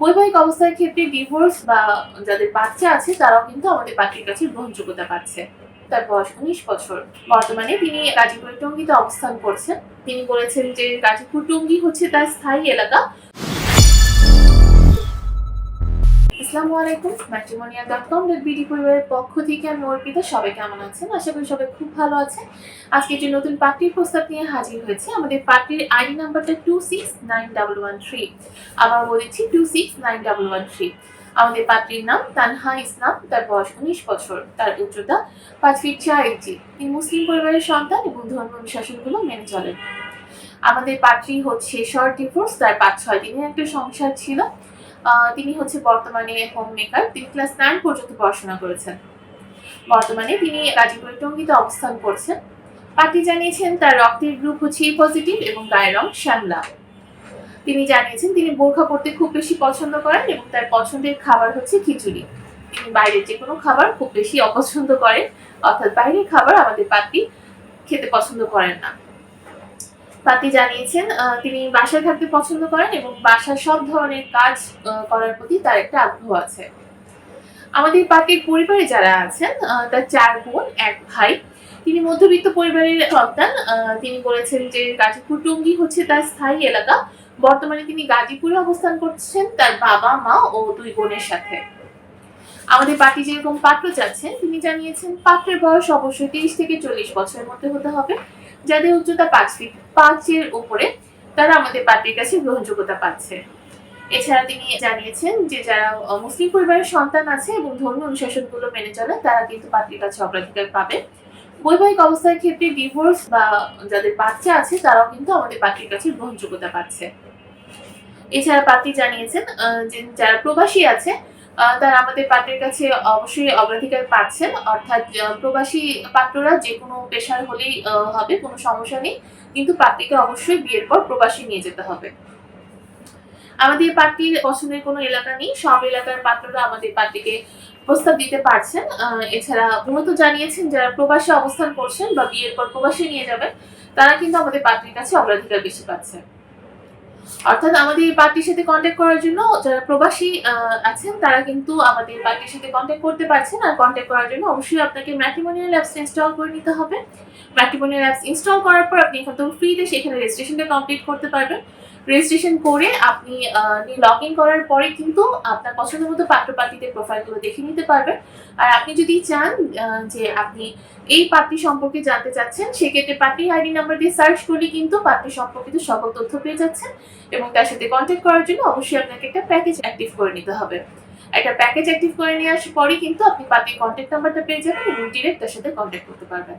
বৈবাহিক অবস্থার ক্ষেত্রে ডিভোর্স বা যাদের বাচ্চা আছে, তারাও কিন্তু আমাদের পার্টির কাছে গ্রহণযোগ্যতা পাচ্ছে। তার বয়স উনিশ বছর। বর্তমানে তিনি গাজীপুর টঙ্গিতে অবস্থান করছেন। তিনি বলেছেন যে গাজীপুর টঙ্গি হচ্ছে তার স্থায়ী এলাকা। আসসালামু আলাইকুম। Matrimonia dot com dot BD পরিবারের পক্ষ থেকে আমি অর্পিতা। সবাই কেমন আছেন? আশা করি সবাই খুব ভালো আছেন। আজকে একটি নতুন পার্টির প্রস্তাব নিয়ে হাজির হয়েছে, আমাদের পার্টির আইডি নাম্বারটা two six nine double one three আবার বলেছি two six nine double one three আমাদের পাত্রীর নাম তানহা ইসলাম, তার বয়স উনিশ বছর, তার উচ্চতা পাঁচ ফিট চার ইঞ্চি তিনি মুসলিম পরিবারের সন্তান এবং ধর্ম অনুশাসনগুলো মেনে চলেন। আমাদের পাত্রী হচ্ছে শর্ট ডিভোর্স তার পাঁচ ছয় দিনের একটা সংসার ছিল। তিনি হচ্ছে বর্তমানে হোম মেকার তিনি ক্লাস নাইন পর্যন্ত পড়াশোনা করেছেন। বর্তমানে তিনি গাজীপুর টঙ্গিতে অবস্থান করছেন। পার্টি জানিয়েছেন তার রক্তের গ্রুপ হচ্ছে পজিটিভ এবং গায়ের রং শ্যামলা। তিনি জানিয়েছেন তিনি বোরখা পড়তে খুব বেশি পছন্দ করেন এবং তার পছন্দের খাবার হচ্ছে খিচুড়ি। তিনি বাইরের যে কোনো খাবার খুব বেশি অপছন্দ করেন। অর্থাৎ বাইরের খাবার আমাদের পাত্রী খেতে পছন্দ করেন না। পাত্রী জানিয়েছেন তিনি বাসায় থাকতে পছন্দ করেন এবং বাসার সব ধরনের কাজ করার প্রতি তার একটা আগ্রহ আছে। আমাদের পার্টির পরিবারে যারা আছেন তার চার বোন, এক ভাই। তিনি মধ্যবিত্ত পরিবারের সন্তান। তিনি বলেছেন যে গাজীপুর টঙ্গী হচ্ছে তার স্থায়ী এলাকা। বর্তমানে তিনি গাজীপুরে অবস্থান করছেন তার বাবা, মা ও দুই বোনের সাথে। আমাদের পার্টি যেরকম পাত্র চাচ্ছেন তিনি জানিয়েছেন পাত্রের বয়স অবশ্যই তিরিশ থেকে চল্লিশ বছরের মধ্যে হতে হবে। যাদের উচ্চতা পাঁচ ফিট পাঁচের উপরে, তারা আমাদের পার্টির কাছে গ্রহণযোগ্যতা পাচ্ছে। এছাড়া তিনি জানিয়েছেন যে যারা মুসলিম পরিবারের সন্তান আছে এবং ধর্মীয় অনুশাসনগুলো মেনে চলে, তারা কিন্তু পার্টির কাছে অগ্রাধিকার পাবে। বৈবাহিক অবস্থার ক্ষেত্রে ডিভোর্স বা যাদের বাচ্চা আছে, তারাও কিন্তু আমাদের পার্টির কাছে গ্রহণযোগ্যতা পাচ্ছে। এছাড়া পার্টি জানিয়েছেন যে যারা প্রবাসী আছে তারা আমাদের পাত্রের কাছে অবশ্যই অগ্রাধিকার পাচ্ছেন। অর্থাৎ প্রবাসী পাত্ররা যে কোনো পেশার হলেই হবে, কোনো সমস্যা নেই। কিন্তু পাত্রীকে অবশ্যই বিয়ের পর প্রবাসী নিয়ে যেতে হবে। আমাদের পার্টির পছন্দের কোনো এলাকা নেই। সব এলাকার পাত্ররা আমাদের পার্টিকে প্রস্তাব দিতে পারছেন। এছাড়া মূলত জানিয়েছেন, যারা প্রবাসে অবস্থান করছেন বা বিয়ের পর প্রবাসে নিয়ে যাবেন, তারা কিন্তু আমাদের পার্টির কাছে অগ্রাধিকার বেশি পাচ্ছে অর্থাৎ আমাদের পার্টির সাথে কন্ট্যাক্ট করার জন্য যারা প্রবাসী আছেন, তারা কিন্তু আমাদের পার্টির সাথে কন্ট্যাক্ট করতে পারছেন। আর কন্ট্যাক্ট করার জন্য অবশ্যই আপনাকে ম্যাট্রিমোনিয়াল অ্যাপস ইনস্টল করে নিতে হবে। ম্যাট্রিমোনিয়াল অ্যাপস ইনস্টল করার পর আপনি এখন তো ফ্রিতে সেখানে রেজিস্ট্রেশনটা কমপ্লিট করতে পারবেন। রেজিস্ট্রেশন করে আপনি লগ ইন করার পরে কিন্তু আপনার পছন্দ মতো পাত্র পাত্রীদের প্রোফাইলগুলো দেখে নিতে পারবেন আর আপনি যদি চান যে আপনি এই পাত্রী সম্পর্কে জানতে চাচ্ছেন, সেক্ষেত্রে পাত্রী আইডি নাম্বার দিয়ে সার্চ করলে কিন্তু পাত্রী সম্পর্কিত সকল তথ্য পেয়ে যাচ্ছেন এবং তার সাথে কন্ট্যাক্ট করার জন্য অবশ্যই আপনাকে একটা প্যাকেজ অ্যাক্টিভ করে নিতে হবে। একটা প্যাকেজ অ্যাক্টিভ করে নিয়ে আসার পরেই কিন্তু আপনি পাত্রীর কন্ট্যাক্ট নাম্বারটা পেয়ে যাবেন এবং ডিরেক্ট তার সাথে কন্ট্যাক্ট করতে পারবেন।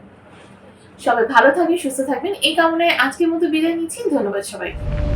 সবাই ভালো থাকবেন, সুস্থ থাকবেন। এই কামনায় আজকের মতো বিদায় নিচ্ছি। ধন্যবাদ সবাইকে।